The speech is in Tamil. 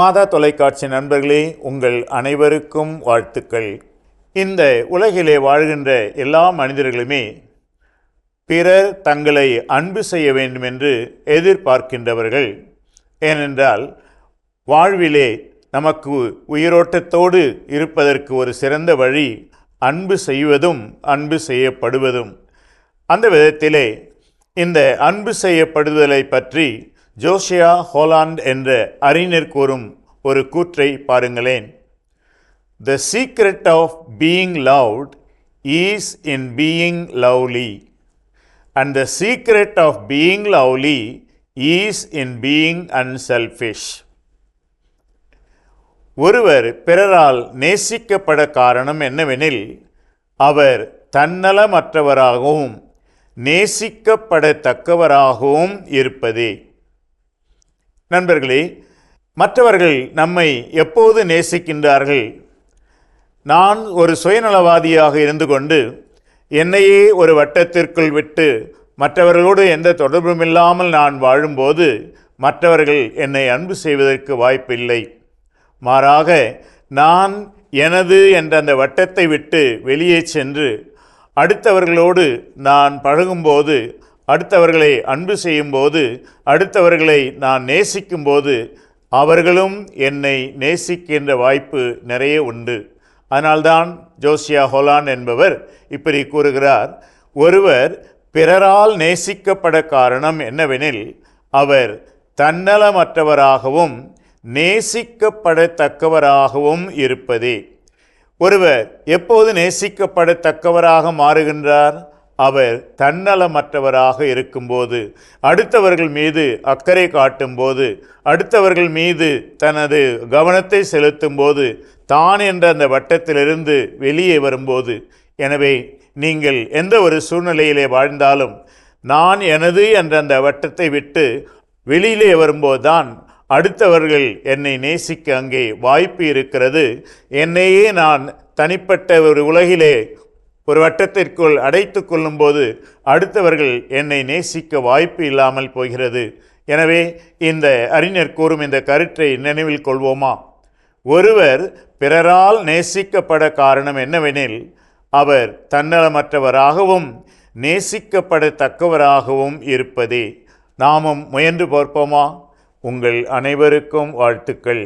மாதா தொலைக்காட்சி நண்பர்களே உங்கள் அனைவருக்கும் வாழ்த்துக்கள். இந்த உலகிலே வாழ்கின்ற எல்லா மனிதர்களுமே பிறர் தங்களை அன்பு செய்ய வேண்டும் என்று எதிர்பார்க்கின்றவர்கள். ஏனென்றால் வாழ்விலே நமக்கு உயிரோட்டத்தோடு இருப்பதற்கு ஒரு சிறந்த வழி அன்பு செய்வதும் அன்பு செய்யப்படுவதும். அந்த விதத்திலே இந்த அன்பு செய்யப்படுதலை பற்றி ஜோஷியா ஹோலாண்ட் என்ற அறிஞர் கூறும் ஒரு கூற்றை பாருங்களேன். The secret of being loved is in being lovely and the secret of being lovely is in being unselfish ஒருவர் பிறரால் நேசிக்கப்பட காரணம் என்னவெனில் அவர் தன்னலமற்றவராகவும் நேசிக்கப்படத்தக்கவராகவும் இருப்பதே. நண்பர்களே மற்றவர்கள் நம்மை எப்போது நேசிக்கின்றார்கள்? நான் ஒரு சுயநலவாதியாக இருந்து கொண்டு என்னையே ஒரு வட்டத்திற்குள் விட்டு மற்றவர்களோடு எந்த தொடர்பும் இல்லாமல் நான் வாழும்போது மற்றவர்கள் என்னை அன்பு செய்வதற்கு வாய்ப்பில்லை. மாறாக நான் எனது என்ற அந்த வட்டத்தை விட்டு வெளியே சென்று அடுத்தவர்களோடு நான் பழகும்போது அடுத்தவர்களை அன்பு செய்யும்போது அடுத்தவர்களை நான் நேசிக்கும்போது அவர்களும் என்னை நேசிக்கின்ற வாய்ப்பு நிறைய உண்டு. அதனால்தான் ஜோசியா ஹோலான் என்பவர் இப்படி கூறுகிறார் ஒருவர் பிறரால் நேசிக்கப்பட காரணம் என்னவெனில் அவர் தன்னலமற்றவராகவும் நேசிக்கப்படத்தக்கவராகவும் இருப்பதே. ஒருவர் எப்போது நேசிக்கப்படத்தக்கவராக மாறுகின்றார்? அவர் தன்னலமற்றவராக இருக்கும்போது அடுத்தவர்கள் மீது அக்கறை காட்டும்போது அடுத்தவர்கள் மீது தனது கவனத்தை செலுத்தும்போது தான் என்ற அந்த வட்டத்திலிருந்து வெளியே வரும்போது எனவே நீங்கள் எந்த ஒரு சூழ்நிலையிலே வாழ்ந்தாலும் நான் எனது என்ற அந்த வட்டத்தை விட்டு வெளியிலே வரும்போதுதான் அடுத்தவர்கள் என்னை நேசிக்க அங்கே வாய்ப்பு இருக்கிறது. என்னையே நான் தனிப்பட்ட ஒரு உலகிலே ஒரு வட்டத்திற்குள் அடைத்து கொள்ளும்போது அடுத்தவர்கள் என்னை நேசிக்க வாய்ப்பு இல்லாமல் போகிறது. எனவே இந்த அறிஞர் கூறும் இந்த கருத்தை நினைவில் கொள்வோமா? ஒருவர் பிறரால் நேசிக்கப்பட காரணம் என்னவெனில் அவர் தன்னலமற்றவராகவும் நேசிக்கப்படத்தக்கவராகவும் இருப்பதே. நாமும் முயன்று பார்ப்போமா? உங்கள் அனைவருக்கும் வாழ்த்துக்கள்.